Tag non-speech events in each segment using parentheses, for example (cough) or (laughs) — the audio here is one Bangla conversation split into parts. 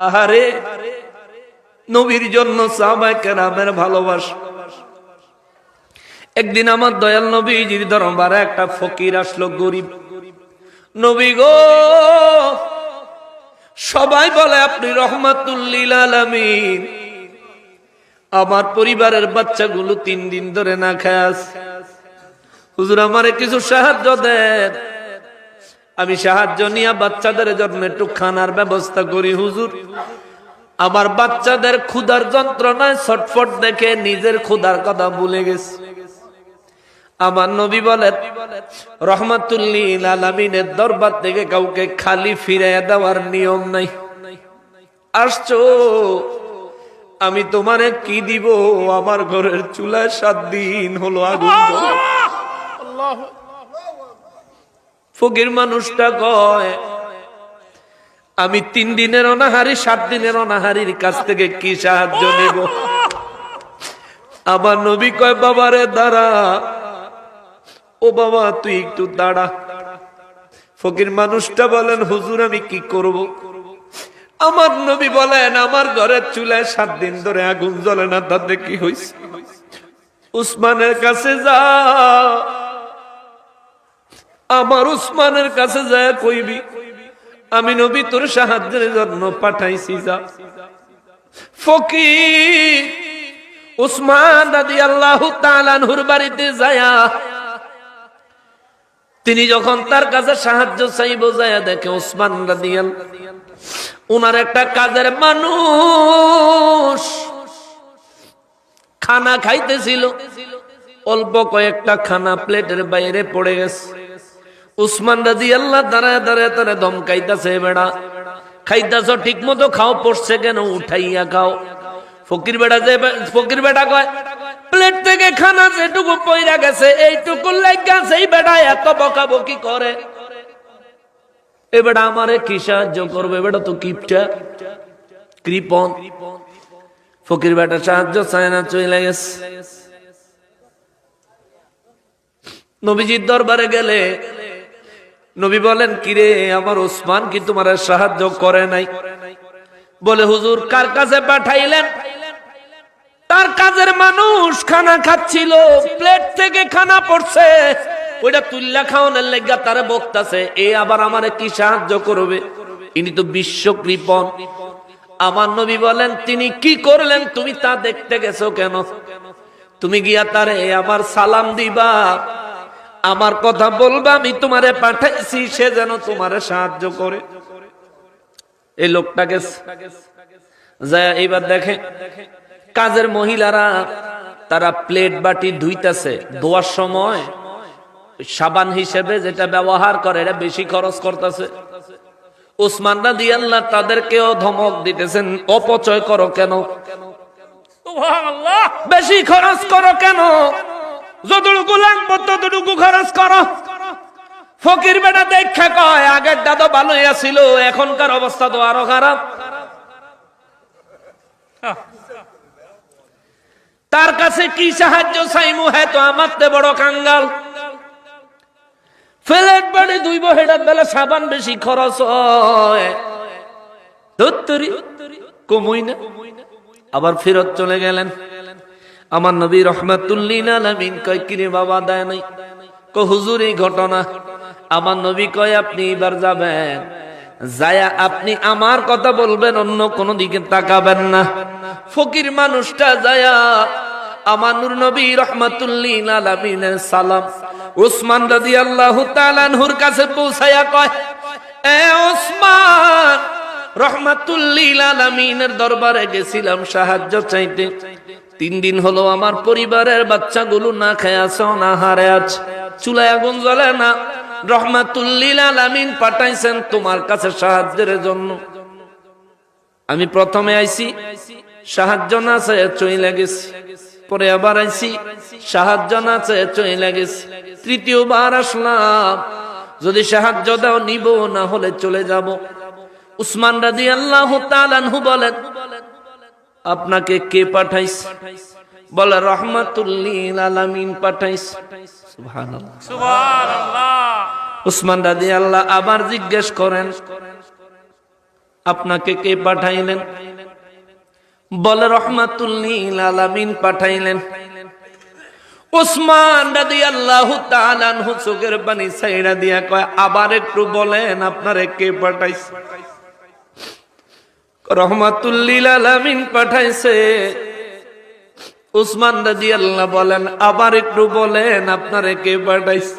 আহারে, নবীর জন্য সাহাবায়ে কেরামের ভালোবাসা। একদিন আমার দয়াল নবীজির দরবারে একটা ফকির আসলো, গরিব। নবী গো, সবাই বলে, আপনি রহমাতুল্লিল আমার পরিবারের বাচ্চাগুলো তিন দিন ধরে না খায়। হুজুর আমারে কিছু সাহায্য দেন। আমি সাহায্য নিয়ে বাচ্চাদের জন্য একটু খানার ব্যবস্থা করি, হুজুর। আমার বাচ্চাদের ক্ষুধার যন্ত্রণায় ছটফট দেখে নিজের ক্ষুধার কথা ভুলে গেছে। আমার নবী বলেন, রহমাতুল্লিল আলামিনের দরবার থেকে কাউকে খালি ফিরে দেওয়ার নিয়ম নাই। আসছো? আমি তোমারে কি দিব? আমার ঘরের চুলায় সাত দিন হলো আগুন। ফকির মানুষটা কয়, আমি তিন দিনের অনাহারি, সাত দিনের অনাহারির কাছ থেকে কি সাহায্য নেব? আমার নবী কয়, বাবারে, দাঁড়া। ও বাবা, তুই একটু দাঁড়া। ফকির মানুষটা বলেন, হুজুর, আমি কি করব? আমার নবী বলেন, আমার ঘরের চুলায় সাত দিন ধরে আগুন জ্বলে না, তাতে কি হয়েছে উসমানের কাছে যা। আমার উসমানের কাছে যায় কইবি, আমি নবী তোর সাহায্যের জন্য পাঠাইছি যা। ফকির উসমান দাদি আল্লাহ তালানহুর বাড়িতে যায়া, তিনি যখন তার কাছে সাহায্য চাইব যায় দেখে উসমান রাদিয়াল, উনার একটা কাজের মানুষ খানা খাইতেছিল, অল্প কয়েকটা খানা প্লেটের বাইরে পড়ে গেছে। উসমান রাজি আল্লাহ দাঁড়ায় দাঁড়ায় তারা দমকাইতেছে বেড়া, খাইতেছ ঠিক মতো খাও, পড়ছে কেন, উঠাইয়া খাও। ফকির বেড়া যে ফকির বেটা কয়, প্লেট থেকে খানা যেটুকু পইরা গেছে এইটুকু লাগা সেই বেটা এত বকাবকি করে। এ বেটা আমারে কি সাহায্য করবে? বেটা তো কিপটা কৃপন ফকির বেটা সাহায্য চায় না চলে গেছে। নবীজির দরবারে গেলে নবী বলেন, কিরে, আমার ওসমান কি তোমার সাহায্য করে নাই? বলে, হুজুর, কার কাছে পাঠাইলেন? তার কাজের মানুষ খানা খাচ্ছিল, প্লেট থেকে খানা পড়ছে। ওইটা তুল্লা খাওয়ানোর লেগা তারে বকতাছে, এ আবার আমারে কি সাহায্য করবে? ইনি তো বিশ্ব কৃপন আমার নবী বলেন, তিনি কি করলেন তুমি তা দেখতে গেছো কেন? তুমি গিয়া তারে আমার সালাম দিবা। আমার কথা বলবা আমি তোমারে পাঠাইছি সে যেন তোমারে সাহায্য করে। এই লোকটাকে যায় এইবার দেখে কাজের মহিলারা তারা প্লেট বাটি ধুইতেছে। ধোয়ার সময় সাবান হিসেবে যেটা ব্যবহার করে এটা বেশি খরচ করতেছে। উসমান রাদি আল্লাহ তাদেরকেও ধমক দিতেছেন অপচয় করো কেন? বেশি খরচ করো কেন? যতটুকু লাগবো, ততটুকু খরচ করো। ফকির বেটা দেখা কয়, আগের দাদা ভালোই আছিল এখনকার অবস্থা তো আরও খারাপ। তার কাছে কি সাহায্য চাইমু? হ্যাঁ তো আমার তে বড় কাঙ্গাল। ফ্লেট বাড়ি দুই বহেটার বেলা সাবান বেশি খরচ হয়। কমুই না? আবার ফেরত চলে গেলেন। আমার নবী রহমাতুল্লিন আলামিন কয়, কিরে বাবা, দেয় নাই? ক হুজুর, এই ঘটনা। আমার নবী কয়, আপনি এবার যাবেন। যায়া আপনি আমার কথা বলবেন, অন্য কোন দিকে তাকাবেন না। ফকির মানুষটা যায়া আমার নূর নবী রহমাতুল্লিন আলামিনের সালাম। উসমান রাদিয়াল্লাহু তাআলা আনহুর কাছে পৌঁছায়া কয়, এ ওসমান রহমাতুল্লিল আলামিনের দরবারে গেছিলাম সাহায্য চাইতে। তিন দিন হলো আমার পরিবারের বাচ্চাগুলো না খেয়ে না হারে আছে চুলায় আগুন জ্বলে না। পাঠাইছেন তোমার কাছে সাহায্যের জন্য। আমি প্রথমে সাহায্য না চেয়ে চইলে গেছি। পরে আবার আইছি, সাহায্য না চেয়ে চইলে গেছি। তৃতীয়বার আসলাম, যদি সাহায্য দাও নিব, না হলে চলে যাব। উসমান রাজি আল্লাহ বলেন আপনাকে কে পাঠাইস বলে রহমাতুল্লিল আলামিন পাঠাইস সুবহানাল্লাহ। উসমান রাজি আল্লাহ আবার জিজ্ঞেস করেন আপনাকে কে পাঠাইলেন? বলে রহমাতুল্লিল আলামিন পাঠাইলেন। ওসমান রাদি আল্লাহ তালানহু চোখের পানি সাইরা দিয়া কয় আবার একটু বলেন আপনারে কে পাঠাইছে? রহমাতুল্লিল পাঠাইছে। উসমান রাজি আল্লাহ বলেন, আবার একটু বলেন, আপনারে কে পাঠাইছে?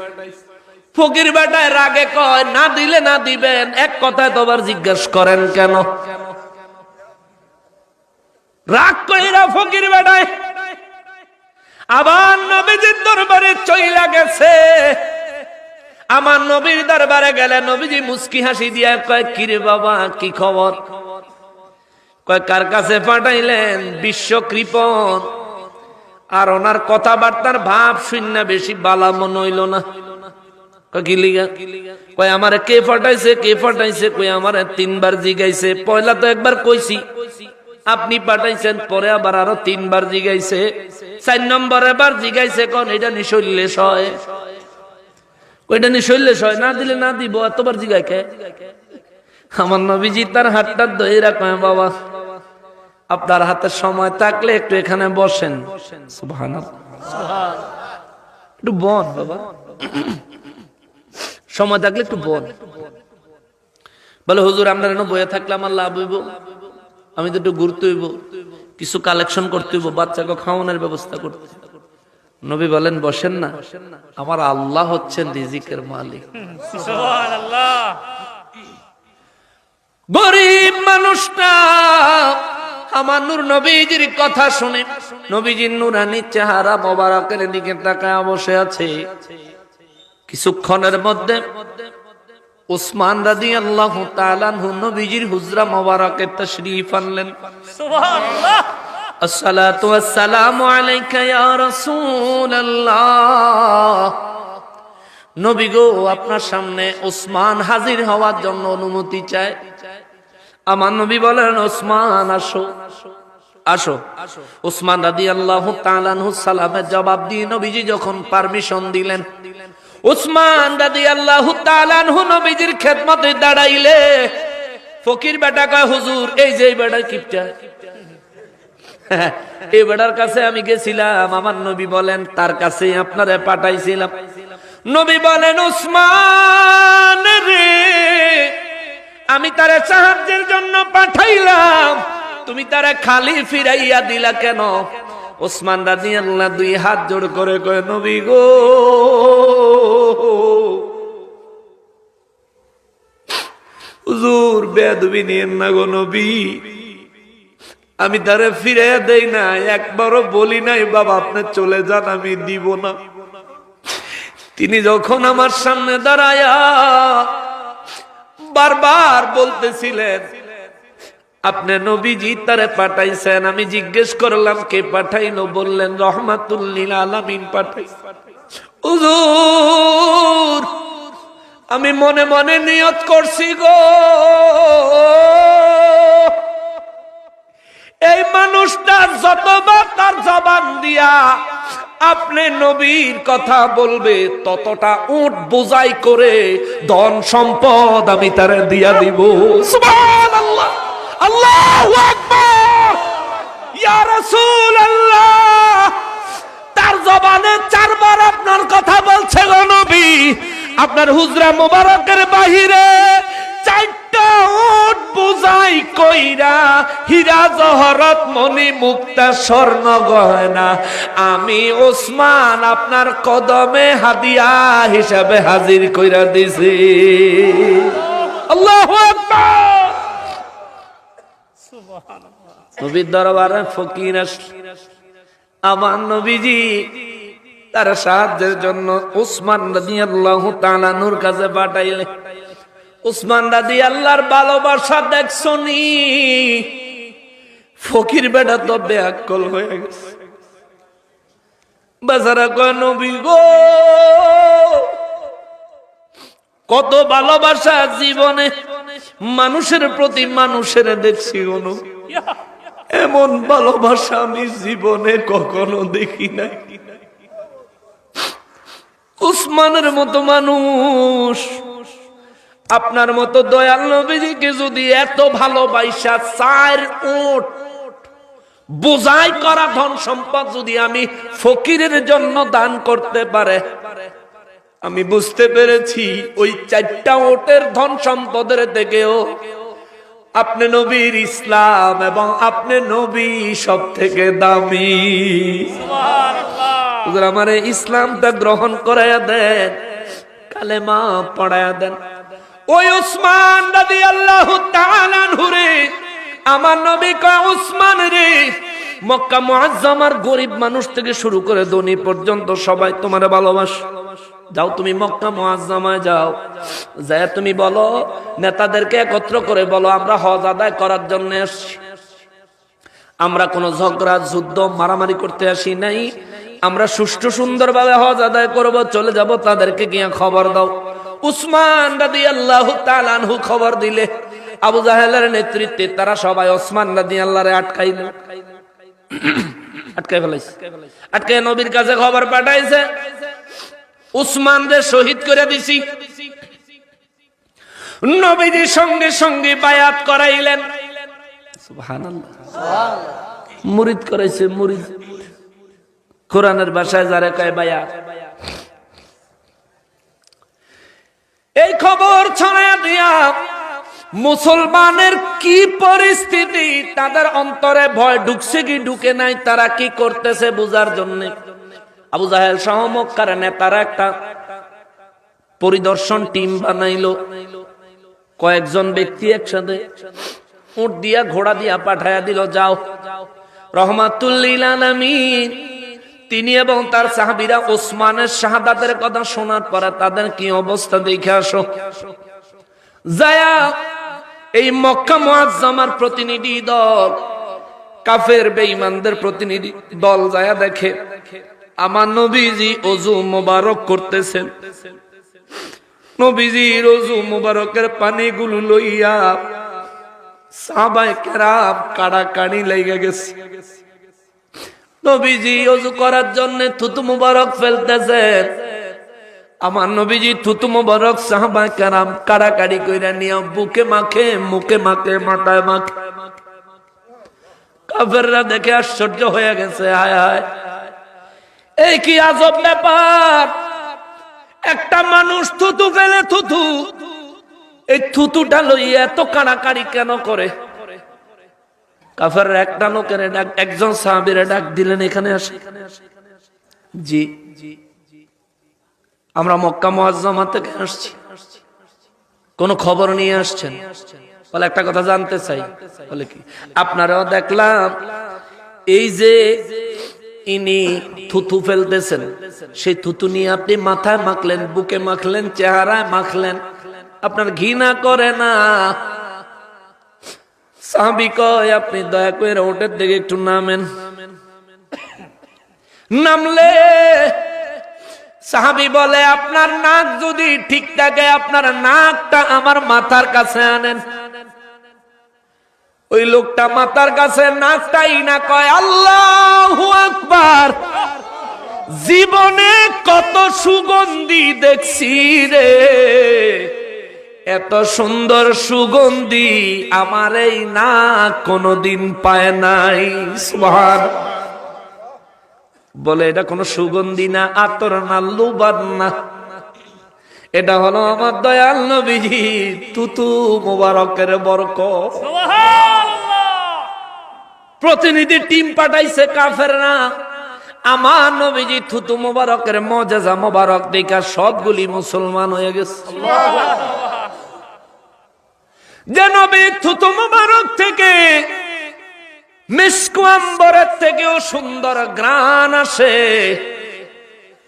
ফকির বেটায় রাগে কয়, না দিলে না দিবেন, এক কথায় তো আবার জিজ্ঞাসা করেন কেন? রাগ কইরা ফকির বেটায়, আবার নবীজির দরবারে চইলা গেছে। আমার নবীর দরবারে গেলে নবীজি মুস্কি হাসি দিয়া কয়, কিরে বাবা, কি খবর? কয়, কার কাছে পাঠাইলেন? বিশ্ব কৃপণ। আর ওনার কথাবার্তার ভাব শূন্য বেশি বালা মন হইল না। কয়, কি কয় কে ফাটাইছে কে ফাটাইছে কই আমারে তিনবার জিগাইছে। পয়লা তো একবার কইছি। আপনি পাঠাইছেন, পরে আবার আরও তিনবার জিগাইছে। চার নম্বর এবার জিগাইছে কোন? এটা নিশল্যেশ হয় ওইটা নিশল্যেশ হয় না দিলে না দিব, এতবার জিগাই কে? আমার নবীজি তার হাতটা ধরে রাখবে বাবা। আপনার হাতে সময় থাকলে একটু এখানে বসেন। সুবহানাল্লাহ। একটু বন বাবা। সময় থাকলে একটু বল বলে হুজুর আপনার এনে বয়ে থাকলে আমার লাভ হইব আমি তো একটু ঘুরতে হইব। কিছু কালেকশন করতে হইব বাচ্চাকে খাওয়ানোর ব্যবস্থা করতে নবী বলেন বসেন না। আমার আল্লাহ হচ্ছেন রিজিকের মালিক। গরিব মানুষটা আমার নূর নবীজির কথা শুনে নবীজির নুরানি চেহারা মোবারকের দিকে তাকায় বসে আছে। কিছুক্ষণের মধ্যে উসমান রাজি আল্লাহ তালানহু নবীজির হুজরা মোবারকে তশরিফ আনলেন। আসসালাতু ওয়াসসালামু আলাইকা ইয়া রাসূলুল্লাহ। নবী গো আপনার সামনে ওসমান হাজির হওয়ার জন্য অনুমতি চায় আমার নবী বলেন, ওসমান, আসো। আসো। ওসমান রাদি আল্লাহ সালামের জবাব দিয়ে নবীজি যখন পারমিশন দিলেন, ওসমান রাদি আল্লাহ নবীজির খেদমতে দাঁড়াইলে, ফকির বেটা কয় হুজুর, এই যে এই বেটা কিপটা। (laughs) এই বেটার কাছে আমি গেছিলাম, আমার নবী বলেন, তার কাছে আপনারে পাঠাইছিলাম। নবী বলেন উসমান রে আমি তারে সাহায্যের জন্য পাঠাইলাম। তুমি তারা খালি ফিরাইয়া দিলা কেন? ওসমান রাজি দুই হাত জোড় করে কয়ে, নবী গো। হুজুর বেদবি নিয়েন না গো নবী। আমি তারে ফিরে দেই না, একবারও বলি নাই, বাবা, আপনি চলে যান, আমি দিব না। তিনি যখন আমার সামনে দাঁড়ায়া বারবার বলতেছিলেন, আপনি নবীজি তারে পাঠাইছেন, আমি জিজ্ঞেস করলাম, কে পাঠাইলো বললেন রহমাতুল্লিল আলামিন পাঠাই আমি মনে মনে নিয়ত করছি গো। এই মানুষটা যতবার তার জবান দিয়া আপনি নবীর কথা বলবে, ততটা উট বোঝাই করে ধন সম্পদ আমি তার দিয়া দিব। আল্লাহু ইয়া তার জবানে চারবার আপনার কথা বলছে নবী। আপনার হুজরা মোবারকের বাহিরে চারটা বুঝাই কইরা, হীরা জহরত মণি মুক্তা স্বর্ণ গয়না। আমি ওসমান আপনার কদমে হাদিয়া হিসাবে হাজির কইরা দিছি। আল্লাহু আকবার! নবীর দরবারে ফকির আমার নবীজি তার সাহায্যের জন্য উসমান রাজি আল্লাহ তালানুর কাছে পাঠাইলে উসমান রাজি আল্লাহর ভালোবাসা দেখছনি? ফকির বেটা তো বেআকল হয়ে গেছে। বেচারা কয় গো, কত ভালোবাসা জীবনে, মানুষের প্রতি মানুষের দেখছি কোনো। এমন ভালোবাসা আমি জীবনে কখনো দেখি নাই। উসমানের মতো মানুষ। আপনার মতো দয়াল নবীজিকে যদি এত ভালোবাসা চার উট বোঝাই করা ধন সম্পদ যদি আমি ফকিরের জন্য দান করতে পারে আমি বুঝতে পেরেছি ওই চারটা ওটের ধন সম্পদের থেকেও আপনি নবীর ইসলাম এবং আপনি নবী সব থেকে দামি আমার ইসলামটা গ্রহণ করাইয়া দেন কালেমা পড়াইয়া দেন। ওই উসমান রাদি আল্লাহ রে। আমার নবী কয়, উসমান রে, মক্কা মুআজ্জামার গরিব মানুষ থেকে শুরু করে ধনী পর্যন্ত সবাই তোমার ভালোবাস। যাও তুমি মক্কা মুআজ্জামায় যাও। যায় তুমি বলো, নেতাদেরকে একত্র করে বলো, আমরা হজ আদায় করার জন্য এসছি। আমরা কোনো ঝগড়া, যুদ্ধ, মারামারি করতে আসি নাই। আমরা সুষ্ঠু সুন্দরভাবে হজ আদায় করব, চলে যাব, তাদেরকে গিয়ে খবর দাও। উসমান রাদি আল্লাহ তালানহু খবর দিলে। আবু জাহেলের নেতৃত্বে তারা সবাই ওসমান রাদি আল্লাহরে আটকাইল। আটকাই ফেলাইছে। আটকাই নবীর কাছে খবর পাঠাইছে। উসমান রে শহীদ করে দিছি। নবীজির সঙ্গে সঙ্গে বায়াত করাইলেন। মুরিদ করাইছে মুরিদ। কোরআনের ভাষায় যারা কয় বায়া এই খবর ছড়াইয়া দিয়া মুসলমানের কি পরিস্থিতি? তাদের অন্তরে ভয় ঢুকছে কি ঢুকে নাই? তারা কি করতেছে বুঝার জন্য? আবু জাহেল সহ নেতারা একটা পরিদর্শন টিম বানাইলো। কয়েকজন ব্যক্তি একসাথে উঠ দিয়া ঘোড়া দিয়া পাঠায়া দিল, যাও। রহমাতুল্লিল আলামিন। তিনি এবং তার সাহাবিরা ওসমানের শাহাদাতের কথা শোনার পরে তাদের কি অবস্থা দেখে আসো। এই মক্কা মুআজ্জামার প্রতিনিধি দল, কাফের বেঈমানদের প্রতিনিধি দল যায়া দেখে, আমার নবীজি অজু মোবারক করতেছেন। নবীজির অজু মোবারকের পানিগুলো লইয়া সাহাবায়ে কেরাম কাড়াকাড়ি লেগে গেছে। নবীজি অজু করার জন্য থুতু মুবারক ফেলতেছেন। আমার নবীজি থুতু মুবারক সাহাবা কারাম কাড়াকাড়ি কইরা নিয়ে বুকে মাখে, মুখে মাখে, মাথায় মাখে। কাফেররা দেখে আশ্চর্য হয়ে গেছে, হায় হায়। এই কি আজব ব্যাপার? একটা মানুষ থুতু ফেলে থুতু, এই থুতুটা লইয়া এত কাড়াকাড়ি কেন করে? কাফের একটা লোকের একজন ডাক দিলেন, এখানে আসে। জি, আমরা মক্কা থেকে আসছি। কোন খবর নিয়ে আসছেন? বলে, একটা কথা জানতে চাই। বলে কি, আপনারাও দেখলাম, এই যে ইনি থুতু ফেলতেছেন, সেই থুতু নিয়ে আপনি মাথায় মাখলেন, বুকে মাখলেন, চেহারায় মাখলেন, আপনার ঘৃণা করে না। সাহাবি কয়, আপনি দয়া করে ওটের দিকে একটু নামেন। নামলে সাহাবি বলে, আপনার নাক যদি ঠিক থাকে, আপনার নাকটা আমার মাথার কাছে আনেন। ওই লোকটা মাথার কাছে নাকটাই না কয়, আল্লাহ আকবার, জীবনে কত সুগন্ধি দেখছি রে। এত সুন্দর সুগন্ধি আমার এই না কোনদিন পায় নাই। বলে এটা কোনো সুগন্ধি না আতর না লুবান না। এটা হলো আমার দয়াল নবীজি তুতু মোবারকের বরক প্রতিনিধি টিম পাঠাইছে কাফের না আমার নবীজি থুতু মোবারকের মজাজা মোবারক দেখা সবগুলি মুসলমান হয়ে গেছে। যে নবী থুতু মোবারক থেকে মিসকুয়াম্বরের থেকেও সুন্দর গ্রান আসে।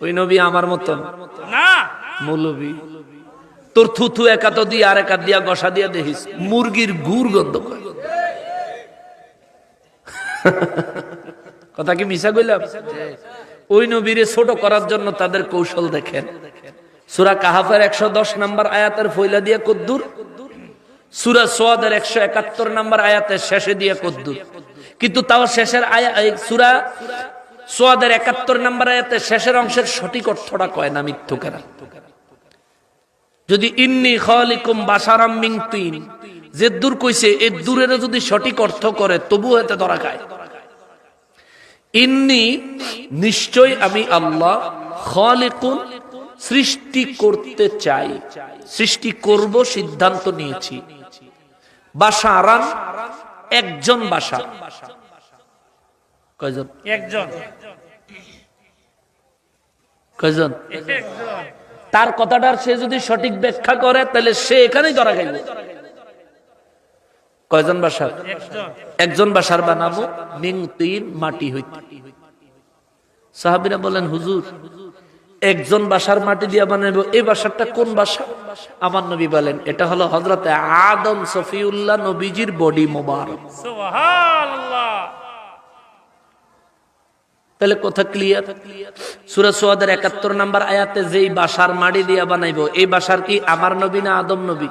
ওই নবী আমার মতন। না। মৌলবী তোর থুথু একা তো দিয়ে আর দিয়া গসা দিয়া দেখিস মুরগির গুড় গন্ধ করে। কথা কি মিশা কইলাম? ওই নবীরে ছোট করার জন্য তাদের কৌশল দেখেন। সুরা কাহাফের একশো দশ নম্বর আয়াতের ফইলা দিয়া কদ্দুর। সুরা সোয়াদের একশো একাত্তর নম্বর আয়াতের শেষে দিয়ে কদ্দুর কিন্তু তাও শেষের আয়া সুরা সোয়াদের একাত্তর নম্বর আয়াতের শেষের অংশের সঠিক অর্থটা কয় না মিথ্যুকেরা? যদি ইন্নি খালিকুম বাসারাম মিং তিন। যে দূর কইছে এই দূরের যদি সঠিক অর্থ করে তবু এতে ধরা খায়। ইন্নি, নিশ্চয় আমি আল্লাহ খালিকুন সৃষ্টি করতে চাই। সৃষ্টি করব, সিদ্ধান্ত নিয়েছি। বাসারান একজন বাসা। কয়জন? একজন। কয়জন? তার কথাটার সে যদি সঠিক ব্যাখ্যা করে তাহলে সে এখানেই ধরা গেল কয়জন বাসার একজন বাসার বানাবো মিং তিন মাটি হইতে। সাহাবিরা বলেন হুজুর একজন বাসার মাটি দিয়া বানাবো এই বাসারটা কোন বাসা? আমার নবী বলেন এটা হলো হজরতে আদম সফিউল্লাহ নবীজির বডি মোবারক। তাহলে কথা ক্লিয়ার সুরা সোয়াদের একাত্তর নাম্বার আয়াতে যেই বাসার মাটি দিয়া বানাইবো এই বাসার কি আমার নবী না আদম নবী?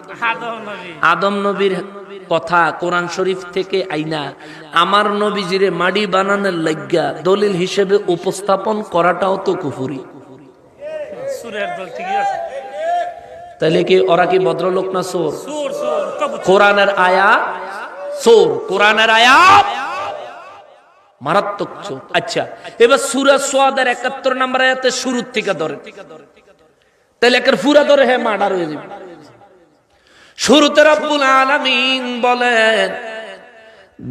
আদম নবীর কথা কোরআন শরীফ থেকে আইনা। আমার নবীজিরে মাড়ি বানানোর লাগিয়া দলিল হিসেবে উপস্থাপন করাটাও তো কুফুরি। সুরের দল ঠিকই আছে। তাইলে কি ওরা কি ভদ্রলোক না সোর? কোরআনের আয়াত সোর কোরআনের আয়াত মারাত্মক চোখ আচ্ছা এবার সুরা সোয়াদের একাত্তর নাম্বার আয়াতে শুরুর থেকে ধরে। তাহলে একের ফুরা ধরে হ্যাঁ মার্ডার হয়ে যাবে। শুরুতে রব্বুল আলামিন বলেন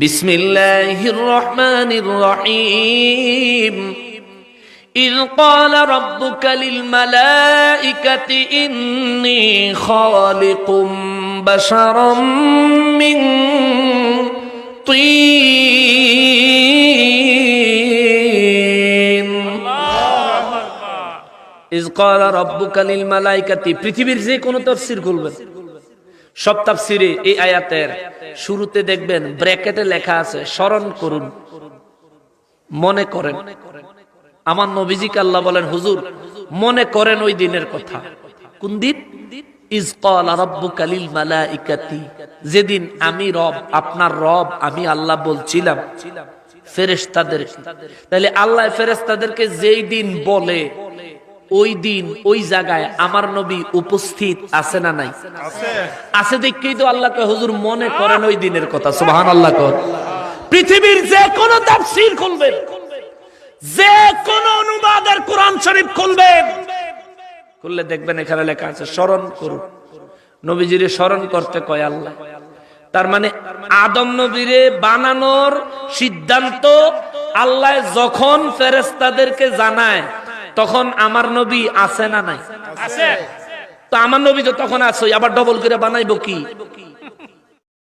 বিসমিল্লাহির রহমানির রহিম। إذ قال ربك للملائكة إني خالق بشرا من طين ইজ ক্বালা রাব্বুকা লিল মালাইকাতি পৃথিবীর যে কোনো তাফসীর খুলবেন সব তাফসীরে এই আয়াতের শুরুতে দেখবেন ব্র্যাকেটে লেখা আছে স্মরণ করুন মনে করেন আমার নবীজিকে আল্লাহ বলেন হুজুর মনে করেন ওই দিনের কথা। কোন দিন? যেদিন আমি রব আপনার রব আমি আল্লাহ বলছিলাম ফেরেশতাদের। তাহলে আল্লাহ ফেরেশতাদেরকে যেই দিন বলে ওই দিন ওই জায়গায় আমার নবী উপস্থিত আছে না নাই? আছে। দেখেই তো আল্লাহকে হুজুর মনে করেন ওই দিনের কথা। সুবহান আল্লাহ। কর পৃথিবীর যে কোনো তাফসীর খুলবেন। যে কোন অনুবাদের কোরআন শরীফ খুলবেন। খুললে দেখবেন এখানে লেখা আছে স্মরণ করুন নবীজিরে স্মরণ করতে কয় আল্লাহ। তার মানে আদম নবীরে বানানোর সিদ্ধান্ত আল্লাহ যখন ফেরেস্তাদেরকে জানায় তখন আমার নবী আছে না নাই? আছে। তো আমার নবী তো তখন আছে আবার ডবল করে বানাইবো কি?